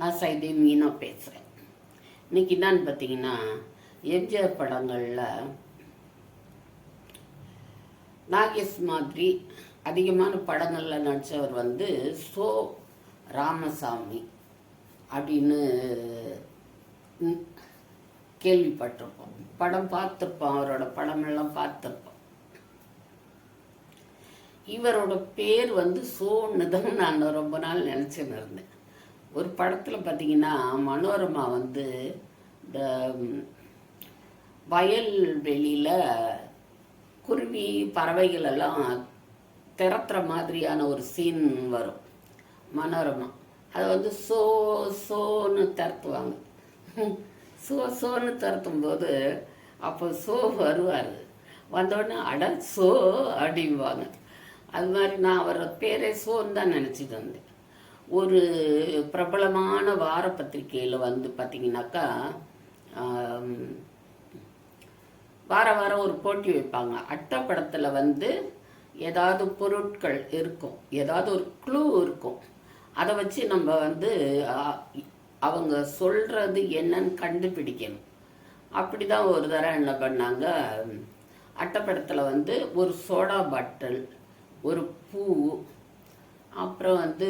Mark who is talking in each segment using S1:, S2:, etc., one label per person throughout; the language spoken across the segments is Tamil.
S1: நான் சைதே மீனா பேசுகிறேன் இன்னைக்கு என்னன்னு பார்த்தீங்கன்னா எம்ஜிஆர் படங்களில் நாகேஷ் மாதிரி அதிகமான படங்களில் நடித்தவர் வந்து சோ ராமசாமி அப்படின்னு கேள்விப்பட்டிருப்போம். படம் பார்த்துருப்போம் அவரோட படமெல்லாம் பார்த்துருப்போம். இவரோட பேர் வந்து சோன்னு தான் நான் ரொம்ப நாள் நினச்சின்னு இருந்தேன். ஒரு படத்தில் பார்த்தீங்கன்னா மனோரமா வந்து இந்த வயல் வயல்வெளியில் குருவி பறவைகள் எல்லாம் திறத்துற மாதிரியான ஒரு சீன் வரும். மனோரமா. அதை வந்து சோ சோன்னு திறத்துவாங்க. சோ சோன்னு திறத்தும் போது அப்போ சோ வருவார். வந்தோடனே அட சோ அப்படிம்பாங்க. அது மாதிரி நான் அவரோட பேரே சோன்னு தான் நினச்சிட்டு வந்தேன் ஒரு பிரபலமான வார பத்திரிக்கையில் வந்து பார்த்தீங்கன்னாக்கா வார வாரம் ஒரு போட்டி வைப்பாங்க. அட்டப்படத்தில் வந்து ஏதாவது பொருட்கள் இருக்கும். ஏதாவது ஒரு க்ளூ இருக்கும். அதை வச்சு நம்ம வந்து அவங்க சொல்கிறது என்னன்னு கண்டுபிடிக்கணும். அப்படி தான் ஒரு தடவை என்ன பண்ணாங்க அட்டப்படத்தில் வந்து ஒரு சோடா பாட்டில் ஒரு பூ அப்புறம் வந்து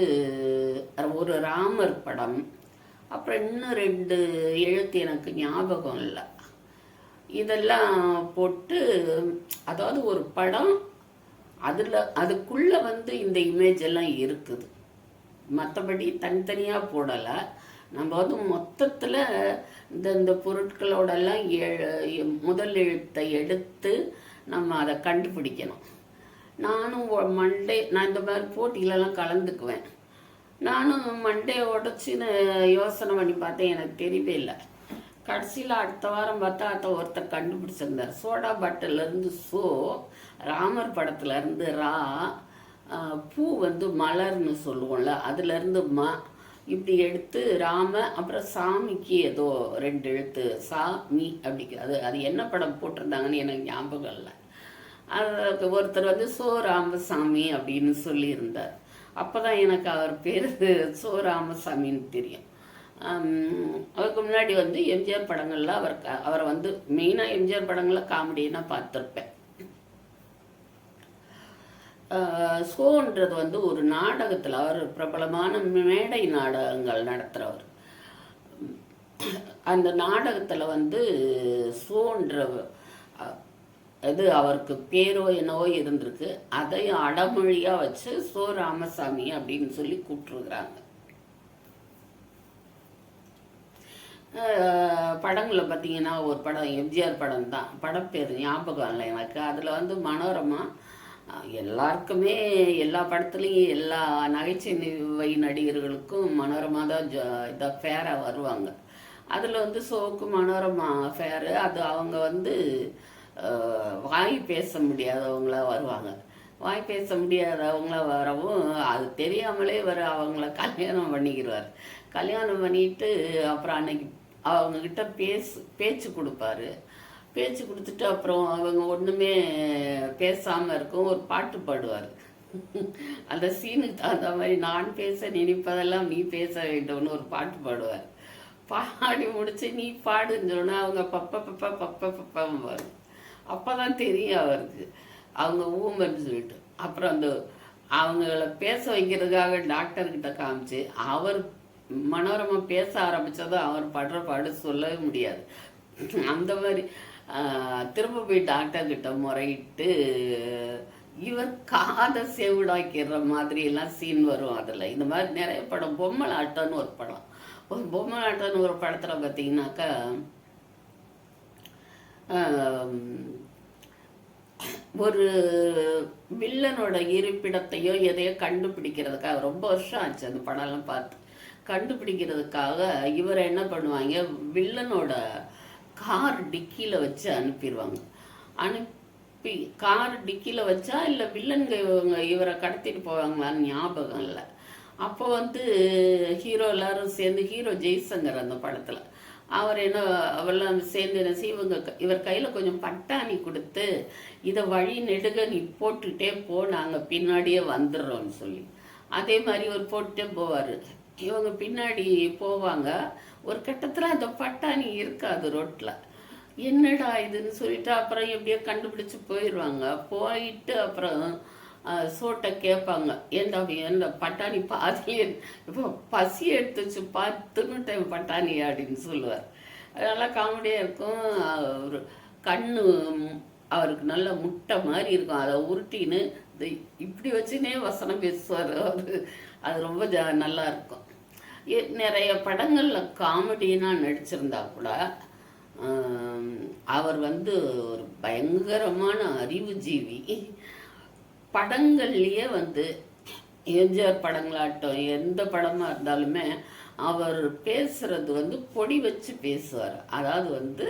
S1: ஒரு ராமர் படம். அப்புறம் இன்னும் ரெண்டு எழுத்து எனக்கு ஞாபகம் இல்லை. இதெல்லாம் போட்டு அதாவது ஒரு படம் அதில் அதுக்குள்ளே வந்து இந்த இமேஜ் எல்லாம் இருக்குது. மற்றபடி தனித்தனியாக போடலை. நம்ம வந்து மொத்தத்தில் இந்த இந்த பொருட்களோடெல்லாம் எ முதல் எழுத்தை எடுத்து நம்ம அதை கண்டுபிடிக்கணும். நானும் மண்டே நான் இந்த மாதிரி போட்டியிலலாம் கலந்துக்குவேன். நானும் மண்டே உடச்சின்னு யோசனை பண்ணி பார்த்தேன் எனக்கு தெரியவே இல்லை. கடைசியில் அடுத்த வாரம் பார்த்தா அத்தை ஒருத்தர் கண்டுபிடிச்சிருந்தார். சோடா பட்டிலேருந்து சோ ராமர் படத்துலேருந்து ரா பூ வந்து மலர்னு சொல்லுவோம்ல அதுலேருந்து ம இப்படி எடுத்து ராம அப்புறம் சாமிக்கு ஏதோ ரெண்டு எழுத்து சா மீ அப்படி அது அது என்ன படம் போட்டிருந்தாங்கன்னு எனக்கு ஞாபகம் இல்லை. அது ஒருத்தர் வந்து சோ ராமசாமி அப்படின்னு சொல்லியிருந்தார். அப்போ தான் எனக்கு அவர் பேர் சோ ராமசாமின்னு தெரியும் அதுக்கு முன்னாடி வந்து எம்ஜிஆர் படங்களில் அவர் க- அவரை வந்து மெயினாக எம்ஜிஆர் படங்களில் காமெடினா பார்த்துருப்பேன். சோன்றது வந்து ஒரு நாடகத்தில் அவர் பிரபலமான மேடை நாடகங்கள் நடத்துகிறவர் அந்த நாடகத்தில் வந்து சோன்ற இது அவருக்கு பேரோ என்னவோ இருந்திருக்கு அதையும் அடமொழியாக வச்சு சோ ராமசாமி அப்படின்னு சொல்லி கூப்பிட்டுருக்குறாங்க. படங்களில் பார்த்தீங்கன்னா ஒரு படம் எம்ஜிஆர் படம் தான். படப்பேர் ஞாபகம் இல்லை எனக்கு. அதில் வந்து மனோரமா எல்லாருக்குமே எல்லா படத்துலேயும் எல்லா நகைச்சுவை நடிகர்களுக்கும் மனோரமா தான் ஜ இதாக ஃபேராக வருவாங்க. அதில் வந்து சோக்கு மனோரமா ஃபேரு அது அவங்க வந்து வாய் பேச முடியாதவங்களா வருவாங்க. வாய் பேச முடியாதவங்கள வரவும் அது தெரியாமலே வர அவங்கள கல்யாணம் பண்ணிக்கிறார் கல்யாணம் பண்ணிட்டு அப்புறம் அன்னைக்கு அவங்கக்கிட்ட பேசு பேச்சு கொடுப்பாரு. பேச்சு கொடுத்துட்டு அப்புறம் அவங்க ஒன்றுமே பேசாமல் இருக்கும் ஒரு பாட்டு பாடுவார். அந்த சீனுக்கு தகுந்த மாதிரி நான் பேச நினைப்பதெல்லாம் நீ பேச வேண்டும்னு ஒரு பாட்டு பாடுவார். பாடி முடிச்சு நீ பாடுன்னு சொன்னால் அவங்க பப்ப பப்ப பப்ப பப்பம்பாரு. அப்போ தான் தெரியும் அவருக்கு அவங்க ஊமன்னு சொல்லிட்டு. அப்புறம் அந்த அவங்கள பேச வைக்கிறதுக்காக டாக்டர்கிட்ட காமிச்சு அவர் மனோரமா பேச ஆரம்பிச்சதும் அவர் படுற பாடு சொல்லவே முடியாது. அந்த மாதிரி திரும்ப போய் டாக்டர்கிட்ட முறையிட்டு இவர் காதை செவிடாக்கிற மாதிரியெல்லாம் சீன் வரும் அதில். இந்த மாதிரி நிறைய படம் பொம்மலாட்டம்னு ஒரு படம். ஒரு பொம்மலாட்டம்னு ஒரு படத்தில் பார்த்தீங்கன்னாக்கா ஒரு வில்லனோட இருப்பிடத்தையோ எதையோ கண்டுபிடிக்கிறதுக்காக ரொம்ப வருஷம் ஆச்சு அந்த படம்லாம் பார்த்து. கண்டுபிடிக்கிறதுக்காக இவரை என்ன பண்ணுவாங்க? வில்லனோட கார் டிக்கியில் வச்சு அனுப்பிடுவாங்க அனுப்பி கார் டிக்கியில் வச்சா இல்லை வில்லன்க இவங்க இவரை கடத்திட்டு போவாங்களான்னு ஞாபகம் இல்லை. அப்போ வந்து ஹீரோ எல்லாரும் சேர்ந்து ஹீரோ ஜெய்சங்கர் அந்த படத்தில். அவர் என்ன அவெல்லாம் சேர்ந்து என்ன செய்வங்க க- இவர் கையில் கொஞ்சம் பட்டாணி கொடுத்து இதை வழி நெடுக நீ போட்டுட்டே போ நாங்கள் பின்னாடியே வந்துடுறோம்னு சொல்லி. அதே மாதிரி ஒரு போட்டுட்டே போவார். இவங்க பின்னாடி போவாங்க. ஒரு கட்டத்தில் அந்த பட்டாணி இருக்காது ரோட்டில் என்னடா இதுன்னு சொல்லிட்டு அப்புறம் எப்படியோ கண்டுபிடிச்சி போயிடுவாங்க. போயிட்டு அப்புறம் சோட்டை கேட்பாங்க ஏண்டா ஏண்டா பட்டாணி பாதி இப்போ பசி எடுத்துச்சு பத்துன்னு டைம் பட்டாணி அப்படின்னு சொல்லுவார். நல்லா காமெடியாக இருக்கும். ஒரு கண்ணு அவருக்கு நல்ல முட்டை மாதிரி இருக்கும். அதை உருட்டின்னு இந்த இப்படி வச்சுனே வசனம் பேசுவார் அவர். அது ரொம்ப ஜா நல்லா இருக்கும். நிறைய படங்களில் காமெடினா நடிச்சிருந்தா கூட அவர் வந்து ஒரு பயங்கரமான அறிவுஜீவி. படங்கள்லயே வந்து எம்ஜிஆர் படங்களாகட்டும் எந்த படமாக இருந்தாலுமே அவர் பேசுறது வந்து பொடி வச்சு பேசுவார். அதாவது வந்து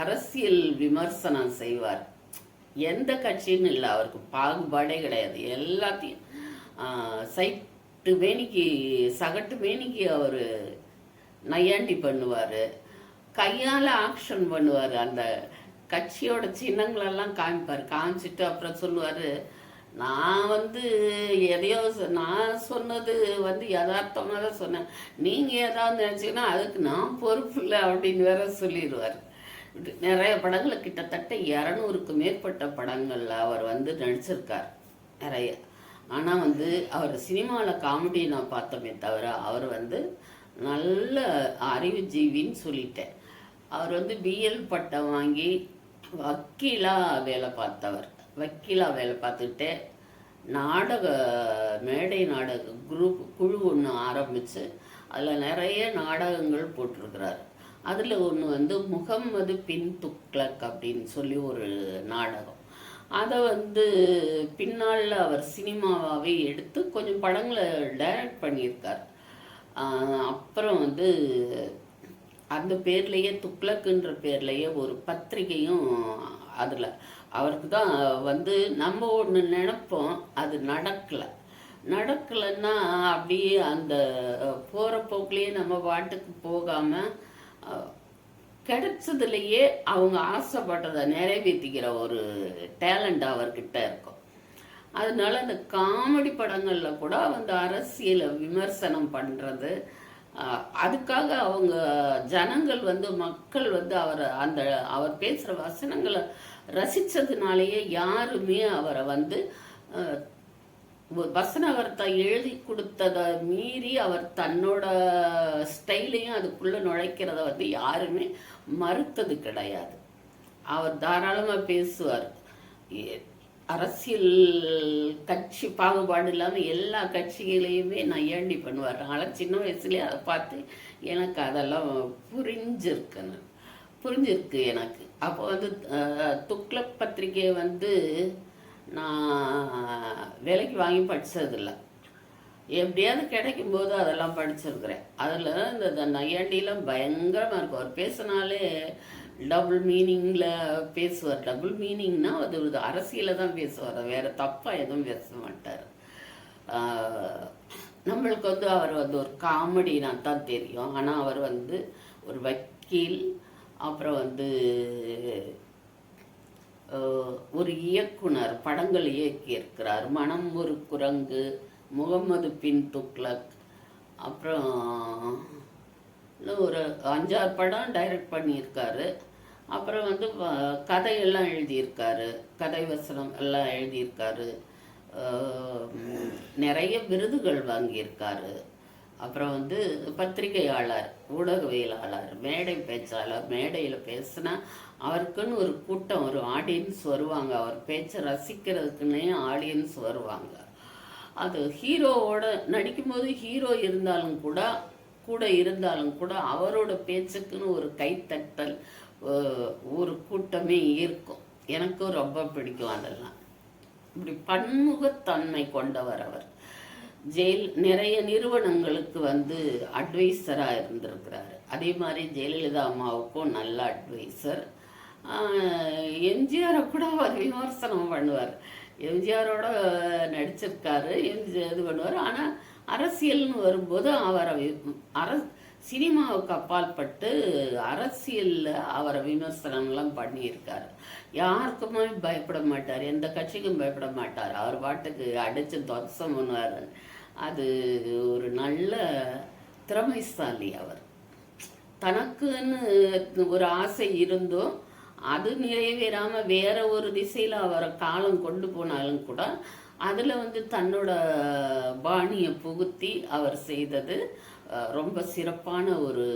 S1: அரசியல் விமர்சனம் செய்வார். எந்த கட்சின்னு இல்லை அவருக்கு பாகுபாடே கிடையாது. எல்லாத்தையும் சைட்டு மேனிக்கு சகட்டு மேனிக்கு அவர் நையாண்டி பண்ணுவார். கையால் ஆக்ஷன் பண்ணுவார் அந்த கட்சியோட சின்னங்களெல்லாம் காமிப்பார். காமிச்சிட்டு அப்புறம் சொல்லுவார் நான் வந்து எதையோ சொ- நான் சொன்னது வந்து யதார்த்தமாக தான் சொன்னேன். நீங்கள் ஏதாவது நினச்சிங்கன்னா அதுக்கு நான் பொறுப்பு இல்லை அப்படின்னு வேற சொல்லிடுவார் நிறைய படங்களை கிட்டத்தட்ட இரநூறுக்கு மேற்பட்ட படங்களில் அவர் வந்து நடிச்சிருக்கார். நிறைய. ஆனால் வந்து அவர் சினிமாவில் காமெடி நான் பார்த்தோமே தவிர அவர் வந்து நல்ல அறிவுஜீவின்னு சொல்லிட்டேன். அவர் வந்து பிஎல் பட்டம் வாங்கி வக்கீலாக வேலை பார்த்தவர். வக்கீலாக வேலை பார்த்துக்கிட்டே நாடக மேடை நாடக குரூப் குழு ஒன்று ஆரம்பித்து அதில் நிறைய நாடகங்கள் போட்டிருக்கிறார். அதில் ஒன்று வந்து முகம்மது பின் துக்ளக் அப்படின்னு சொல்லி ஒரு நாடகம். அதை வந்து பின்னால் அவர் சினிமாவாகவே எடுத்து கொஞ்சம் படங்களை டைரக்ட் பண்ணியிருக்கார். அப்புறம் வந்து அந்த பேர்லேயே துக்ளக்குன்ற பேர்லேயே ஒரு பத்திரிகையும் அதில். அவருக்கு தான் வந்து நம்ம ஒன்று நினைப்போம் அது நடக்கலை. நடக்கலைன்னா அப்படியே அந்த போகிற போக்குலேயே நம்ம பாட்டுக்கு போகாமல் கிடைச்சதுலையே அவங்க ஆசைப்பட்டதை நிறைவேற்றிக்கிற ஒரு டேலண்ட் அவர்கிட்ட இருக்கும். அதனால அந்த காமெடி படங்களில் கூட வந்து அரசியலை விமர்சனம் பண்ணுறது அதுக்காக அவங்க ஜனங்கள் வந்து மக்கள் வந்து அவர் அந்த அவர் பேசுகிற வசனங்களை ரசித்ததுனாலேயே யாருமே அவரை வந்து அஹ், வசனவர்த்தை எழுதி கொடுத்ததை மீறி அவர் தன்னோட ஸ்டைலையும் அதுக்குள்ளே நுழைக்கிறத வந்து யாருமே மறுத்தது கிடையாது. அவர் தாராளமாக பேசுவார். அரசியல் கட்சி பாகுபாடு இல்லாமல் எல்லா கட்சிகளையுமே நான் ஏண்டி பண்ணுவார்? ஆனால் சின்ன வயசுலேயே அதை பார்த்து எனக்கு அதெல்லாம் புரிஞ்சிருக்கு நான். புரிஞ்சிருக்கு எனக்கு. அப்போ வந்து துக்ளக் பத்திரிகையை வந்து நான் விலைக்கு வாங்கி படித்ததில்ல எப்படியாவது கிடைக்கும் போது அதெல்லாம் படிச்சிருக்கிறேன். அதில் இந்த நையாண்டிலாம் பயங்கரமாக இருக்கும். அவர் பேசினாலே டபுள் மீனிங்கில் பேசுவார். டபுள் மீனிங்னா அது ஒரு அரசியலை தான் பேசுவார். வேறு தப்பாக எதுவும் பேச மாட்டார். நம்மளுக்கு வந்து அவர் வந்து ஒரு காமெடினா தான் தெரியும். ஆனால் அவர் வந்து ஒரு வக்கீல் அப்புறம் வந்து ஒரு இயக்குனர் படங்கள் இயக்கியிருக்கிறார். மனம் ஒரு குரங்கு முகமது பின் துக்ளக் அப்புறம் இன்னும் ஒரு அஞ்சாறு படம் டைரக்ட் பண்ணியிருக்காரு. அப்புறம் வந்து கதையெல்லாம் எழுதியிருக்காரு. கதை வசனம் எல்லாம் எழுதியிருக்காரு. நிறைய விருதுகள் வாங்கியிருக்காரு. அப்புறம் வந்து பத்திரிகையாளர் ஊடகவியலாளர் மேடை பேச்சாளர் மேடையில் பேசினா அவருக்குன்னு ஒரு கூட்டம் ஒரு ஆடியன்ஸ் வருவாங்க. அவர் பேச்சை ரசிக்கிறதுக்குன்னே ஆடியன்ஸ் வருவாங்க. அது ஹீரோவோட நடிக்கும்போது ஹீரோ இருந்தாலும் கூட கூட இருந்தாலும் கூட அவரோட பேச்சுக்குன்னு ஒரு கைத்தட்டல் ஒரு கூட்டமே இருக்கும். எனக்கும் ரொம்ப பிடிக்கும் அதெல்லாம். இப்படி பன்முகத்தன்மை கொண்டவர் அவர். ஜெயில் நிறைய நிறுவனங்களுக்கு வந்து அட்வைசராக இருந்திருக்கிறாரு. அதே மாதிரி ஜெயலலிதா அம்மாவுக்கும் நல்ல அட்வைசர் எம்ஜிஆரை கூட அவர் விமர்சனம் பண்ணுவார். எம்ஜிஆரோட நடிச்சிருக்காரு எம்ஜி இது பண்ணுவார். ஆனால் அரசியல்னு வரும்போது அவரை அரசு சினிமாவுக்கு சினிமாவுக்கு அப்பாற்பட்டு அரசியலில் அவரை விமர்சனம்லாம் பண்ணியிருக்காரு. யாருக்குமே பயப்பட மாட்டார் எந்த கட்சிக்கும் பயப்பட மாட்டார். அவர் பாட்டுக்கு அடித்து துவசம் பண்ணுவார். அது ஒரு நல்ல திறமைசாலி அவர். தனக்குன்னு ஒரு ஆசை இருந்தும் அது நிறைவேறாம வேற ஒரு திசையில அவரை காலம் கொண்டு போனாலும் கூட அதுல வந்து தன்னோட பாணியை புகுத்தி அவர் செய்தது ரொம்ப சிறப்பான ஒரு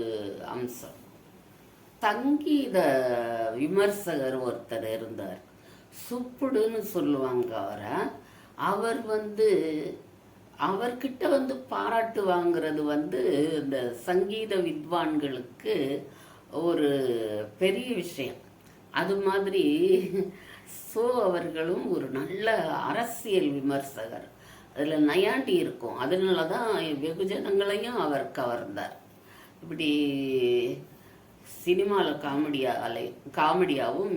S1: அம்சம். சங்கீத விமர்சகர் ஒருத்தர் இருந்தார். சுப்புடுன்னு சொல்லுவாங்க அவரை. அவர் வந்து அவர்கிட்ட வந்து பாராட்டு வாங்கிறது வந்து இந்த சங்கீத வித்வான்களுக்கு ஒரு பெரிய விஷயம். அது மாதிரி சோ அவர்களும் ஒரு நல்ல அரசியல் விமர்சகர். அதில் நயாண்டி இருக்கும். அதனால தான் வெகுஜனங்களையும் அவர் கவர்ந்தார். இப்படி சினிமாவில் காமெடியாலே காமெடியாகவும்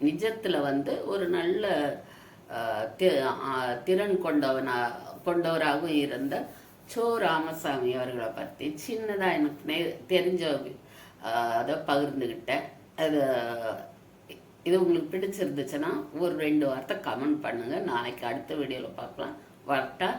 S1: நிஜத்தில் வந்து ஒரு நல்ல தி- திறன் கொண்டவனா கொண்டவராகவும் இருந்த சோ ராமசாமி அவர்களை பற்றி சின்னதாக எனக்கு நெ தெரிஞ்ச அதை பகிர்ந்துக்கிட்டேன் அது இது உங்களுக்கு பிடிச்சிருந்துச்சுன்னா ஒரு ரெண்டு வார்த்தை கமெண்ட் பண்ணுங்கள் நாளைக்கு அடுத்த வீடியோவில் பார்க்கலாம். வரட்டா